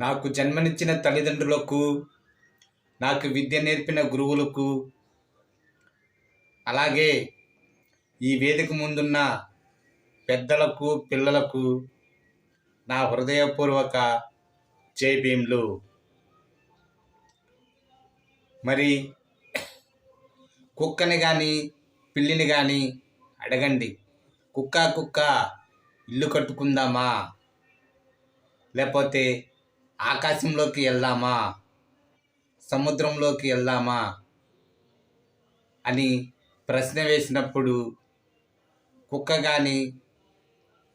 నాకు జన్మనిచ్చిన తల్లిదండ్రులకు నాకు విద్య నేర్పిన గురువులకు అలాగే ఈ వేదిక ముందున్న పెద్దలకు పిల్లలకు నా హృదయపూర్వక జై మరి కుక్కని కానీ పిల్లిని కానీ అడగండి. కుక్క కుక్క ఇల్లు కట్టుకుందామా? లేకపోతే ఆకాశంలోకి వెళ్దామా? సముద్రంలోకి వెళ్దామా? అని ప్రశ్న వేసినప్పుడు కుక్క కానీ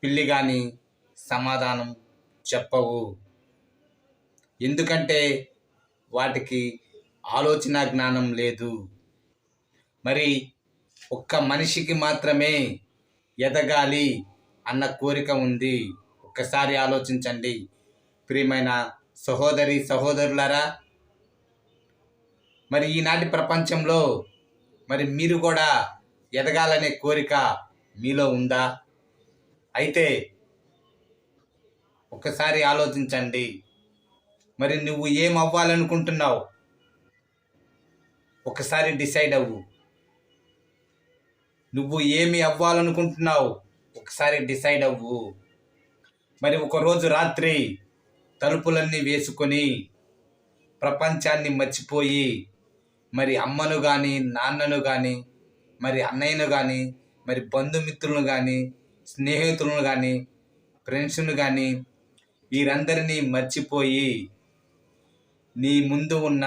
పిల్లి కానీ సమాధానం చెప్పవు. ఎందుకంటే వాటికి ఆలోచన జ్ఞానం లేదు. మరి ఒక్క మనిషికి మాత్రమే ఎదగాలి అన్న కోరిక ఉంది. ఒక్కసారి ఆలోచించండి. ప్రియమైన సహోదరి సహోదరులారా మరి ఈనాటి ప్రపంచంలో మరి మీరు కూడా ఎదగాలనే కోరిక మీలో ఉందా? అయితే ఒకసారి ఆలోచించండి. మరి నువ్వు ఏం అవ్వాలనుకుంటున్నావు ఒకసారి డిసైడ్ అవ్వు. నువ్వు ఏమి అవ్వాలనుకుంటున్నావు? ఒకసారి డిసైడ్ అవ్వు. మరి ఒకరోజు రాత్రి తలుపులన్నీ వేసుకొని ప్రపంచాన్ని మర్చిపోయి మరి అమ్మను కానీ నాన్నను కానీ మరి అన్నయ్యను కానీ మరి బంధుమిత్రులను కానీ స్నేహితులను కానీ ఫ్రెండ్స్ను కానీ వీరందరినీ మర్చిపోయి నీ ముందు ఉన్న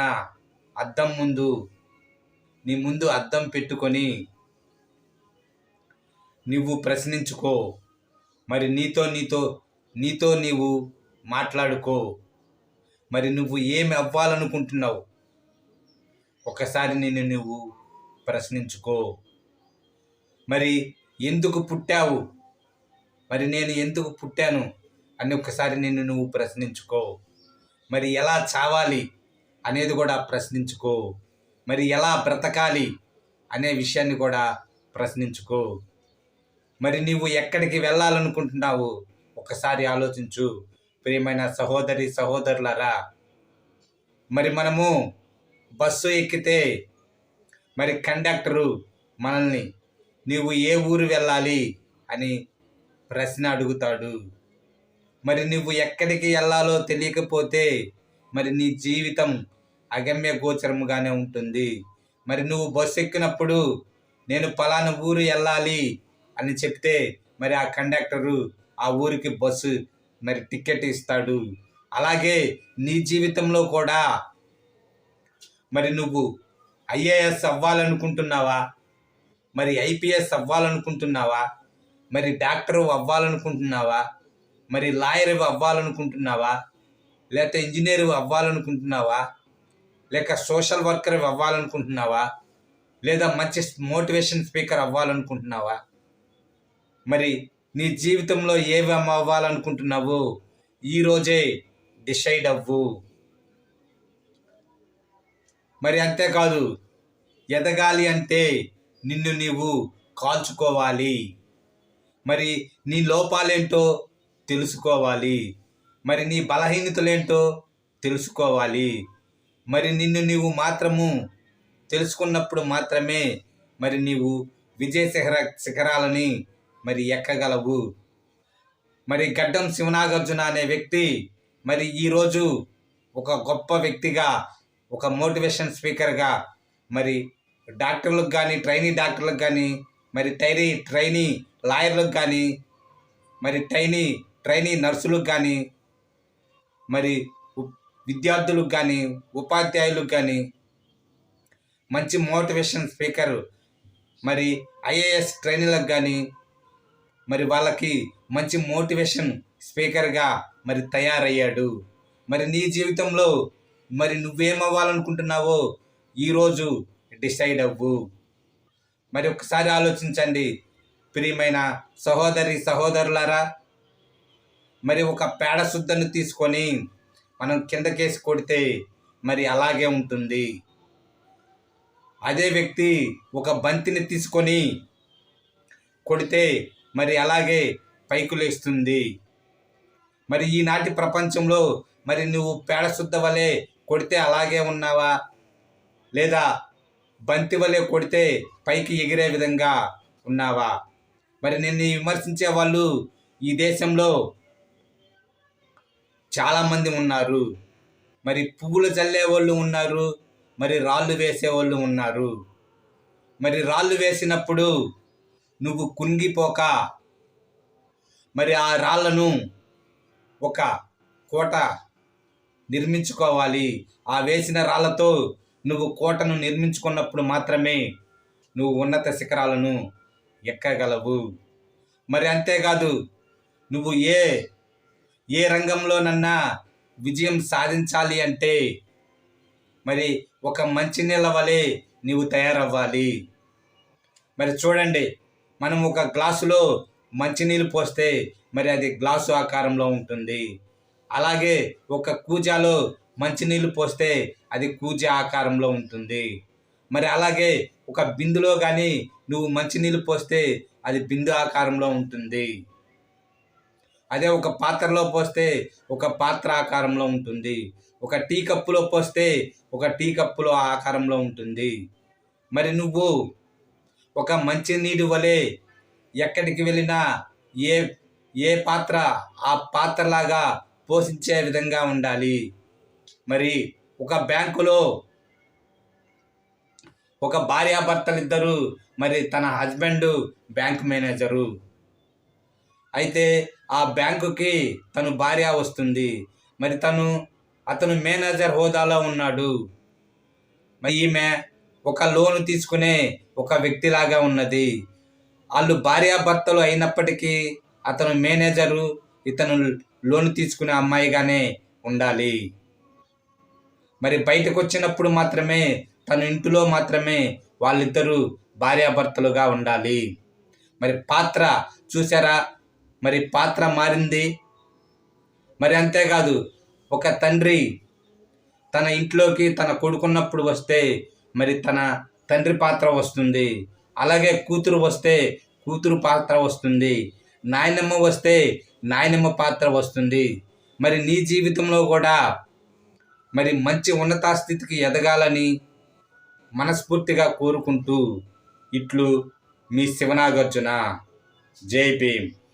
అద్దం ముందు నీ ముందు అద్దం పెట్టుకొని నువ్వు ప్రశ్నించుకో. మరి నీతో నీతో నీతో నీవు మాట్లాడుకో. మరి నువ్వు ఏమి అవ్వాలనుకుంటున్నావు? ఒకసారి నిన్ను నువ్వు ప్రశ్నించుకో. మరి ఎందుకు పుట్టావు? మరి నేను ఎందుకు పుట్టాను? అని ఒకసారి నిన్ను నువ్వు ప్రశ్నించుకో. మరి ఎలా చావాలి అనేది కూడా ప్రశ్నించుకో. మరి ఎలా బ్రతకాలి అనే విషయాన్ని కూడా ప్రశ్నించుకో. మరి నీవు ఎక్కడికి వెళ్ళాలనుకుంటున్నావు? ఒకసారి ఆలోచించు. ప్రియమైన సహోదరి సహోదరులారా మరి మనము బస్సు ఎక్కితే మరి కండక్టరు మనల్ని నీవు ఏ ఊరు వెళ్ళాలి? అని ప్రశ్న అడుగుతాడు. మరి నువ్వు ఎక్కడికి వెళ్ళాలో తెలియకపోతే మరి నీ జీవితం అగమ్య గోచరముగానే ఉంటుంది. మరి నువ్వు బస్సు ఎక్కినప్పుడు నేను పలానా ఊరు వెళ్ళాలి అని చెప్తే మరి ఆ కండక్టరు ఆ ఊరికి బస్సు మరి టికెట్ ఇస్తాడు. అలాగే నీ జీవితంలో కూడా. మరి నువ్వు ఐఏఎస్ అవ్వాలనుకుంటున్నావా? మరి ఐపీఎస్ అవ్వాలనుకుంటున్నావా? మరి డాక్టర్ అవ్వాలనుకుంటున్నావా? మరి లాయర్ అవ్వాలనుకుంటున్నావా? లేకపోతే ఇంజనీర్ అవ్వాలనుకుంటున్నావా? లేక సోషల్ వర్కర్ అవ్వాలనుకుంటున్నావా? లేదా మంచి మోటివేషన్ స్పీకర్ అవ్వాలనుకుంటున్నావా? మరి నీ జీవితంలో ఏవి అవ్వాలనుకుంటున్నావు ఈరోజే డిసైడ్ అవ్వు. మరి అంతేకాదు ఎదగాలి అంటే నిన్ను నీవు కాల్చుకోవాలి. మరి నీ లోపాలేంటో తెలుసుకోవాలి. మరి నీ బలహీనతలేంటో తెలుసుకోవాలి. మరి నిన్ను నీవు మాత్రము తెలుసుకున్నప్పుడు మాత్రమే మరి నీవు విజయ శిఖర శిఖరాలని మరి ఎక్కగలవు? మరి గడ్డం శివనాగార్జున అనే వ్యక్తి మరి ఈరోజు ఒక గొప్ప వ్యక్తిగా ఒక మోటివేషన్ స్పీకర్గా మరి డాక్టర్లకు కానీ ట్రైనీ డాక్టర్లకు కానీ మరి టైనీ ట్రైనీ లాయర్లకు కానీ మరి ట్రైనీ ట్రైనీ నర్సులకు కానీ మరి విద్యార్థులకు కానీ ఉపాధ్యాయులకు కానీ మంచి మోటివేషన్ స్పీకర్ మరి ఐఏఎస్ ట్రైనీలకు కానీ మరి వాళ్ళకి మంచి మోటివేషన్ స్పీకర్గా మరి తయారయ్యాడు. మరి నీ జీవితంలో మరి నువ్వేమవ్వాలనుకుంటున్నావో ఈరోజు డిసైడ్ అవ్వు. మరి ఒకసారి ఆలోచించండి. ప్రియమైన సహోదరి సహోదరులారా మరి ఒక పేడ శుద్ధను తీసుకొని మనం కిందకేసి కొడితే మరి అలాగే ఉంటుంది. అదే వ్యక్తి ఒక బంతిని తీసుకొని కొడితే మరి అలాగే పైకి లేస్తుంది మరి ఈనాటి ప్రపంచంలో మరి నువ్వు పేడ శుద్ధ వలె కొడితే అలాగే ఉన్నావా? లేదా బంతి వలె కొడితే పైకి ఎగిరే విధంగా ఉన్నావా? మరి నిన్ను విమర్శించే వాళ్ళు ఈ దేశంలో చాలామంది ఉన్నారు. మరి పువ్వులు చల్లే వాళ్ళు ఉన్నారు. మరి రాళ్ళు వేసే వాళ్ళు ఉన్నారు. మరి రాళ్ళు వేసినప్పుడు నువ్వు కుంగిపోక. మరి ఆ రాళ్ళను ఒక కోట నిర్మించుకోవాలి. ఆ వేసిన రాళ్ళతో నువ్వు కోటను నిర్మించుకున్నప్పుడు మాత్రమే నువ్వు ఉన్నత శిఖరాలను ఎక్కగలవు. మరి అంతేకాదు నువ్వు ఏ ఏ రంగంలోనన్నా విజయం సాధించాలి అంటే మరి ఒక మంచి నీళ్ళ వలె నీవు తయారవ్వాలి. మరి చూడండి మనం ఒక గ్లాసులో మంచినీళ్ళు పోస్తే మరి అది గ్లాసు ఆకారంలో ఉంటుంది. అలాగే ఒక కూజాలో మంచినీళ్ళు పోస్తే అది కూజ ఆకారంలో ఉంటుంది. మరి అలాగే ఒక బిందులో కానీ నువ్వు మంచినీళ్ళు పోస్తే అది బిందు ఆకారంలో ఉంటుంది. అదే ఒక పాత్రలో పోస్తే ఒక పాత్ర ఆకారంలో ఉంటుంది. ఒక టీ కప్పులో పోస్తే ఒక టీ కప్పులో ఆకారంలో ఉంటుంది. మరి నువ్వు ఒక మంచి నీటి వలె ఎక్కడికి వెళ్ళినా ఏ ఏ పాత్ర ఆ పాత్రలాగా పోషించే విధంగా ఉండాలి. మరి ఒక బ్యాంకులో ఒక భార్యాభర్తలు ఇద్దరు మరి తన హస్బెండ్ బ్యాంక్ మేనేజరు. అయితే ఆ బ్యాంకుకి తను భార్య వస్తుంది. మరి తను అతను మేనేజర్ హోదాలో ఉన్నాడు. మరి ఈమె ఒక లోను తీసుకునే ఒక వ్యక్తిలాగా ఉన్నది. వాళ్ళు భార్యాభర్తలు అయినప్పటికీ అతను మేనేజరు ఇతను లోను తీసుకునే అమ్మాయిగానే ఉండాలి. మరి బయటకు వచ్చినప్పుడు మాత్రమే తన ఇంటిలో మాత్రమే వాళ్ళిద్దరూ భార్యాభర్తలుగా ఉండాలి. మరి పాత్ర చూసారా మరి పాత్ర మారింది? మరి అంతేకాదు ఒక తండ్రి తన ఇంట్లోకి తన కొడుకున్నప్పుడు వస్తే మరి తన తండ్రి పాత్ర వస్తుంది. అలాగే కూతురు వస్తే కూతురు పాత్ర వస్తుంది. నాయనమ్మ వస్తే నాయనమ్మ పాత్ర వస్తుంది. మరి నీ జీవితంలో కూడా మరి మంచి ఉన్నత స్థితికి ఎదగాలని మనస్ఫూర్తిగా కోరుకుంటూ ఇట్లు మీ శివనాగార్జున. జై భీమ్.